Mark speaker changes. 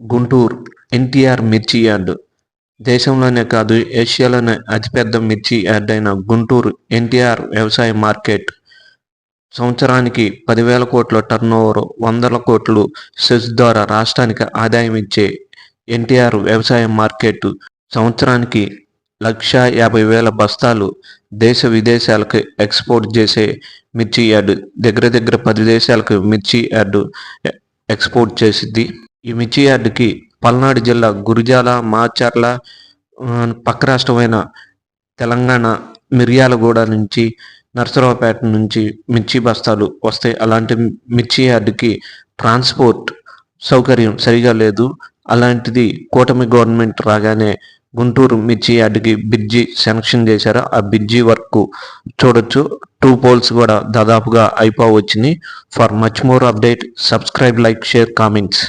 Speaker 1: గుంటూరు ఎన్టీఆర్ మిర్చి యార్డు. దేశంలోనే కాదు ఏషియాలోనే అతిపెద్ద మిర్చి యార్డ్ అయిన గుంటూరు ఎన్టీఆర్ వ్యవసాయ మార్కెట్. సంవత్సరానికి పదివేల కోట్ల టర్నోవర్ వందల కోట్లు సెస్ ద్వారా రాష్ట్రానికి ఆదాయం ఇచ్చే ఎన్టీఆర్ వ్యవసాయ మార్కెట్. సంవత్సరానికి లక్ష యాభై వేల బస్తాలు దేశ విదేశాలకు ఎక్స్పోర్ట్ చేసే మిర్చి యార్డు. దగ్గర దగ్గర పది దేశాలకు మిర్చి యార్డు ఎక్స్పోర్ట్ చేసిద్ది. ఈ మిర్చి యార్డుకి పల్నాడు జిల్లా గురిజాల మాచర్ల పక్క రాష్ట్రమైన తెలంగాణ మిర్యాలగూడ నుంచి నర్సరావుపేట నుంచి మిర్చి బస్తాలు వస్తాయి అలాంటి మిర్చి యార్డుకి ట్రాన్స్పోర్ట్ సౌకర్యం సరిగా లేదు. అలాంటిది కూటమి గవర్నమెంట్ రాగానే గుంటూరు మిర్చి యార్డుకి బ్రిడ్జి శాంక్షన్ చేశారు. ఆ బ్రిడ్జి వర్క్ చూడొచ్చు. టూ పోల్స్ కూడా దాదాపుగా అయిపోవచ్చింది for much more update subscribe like share comments.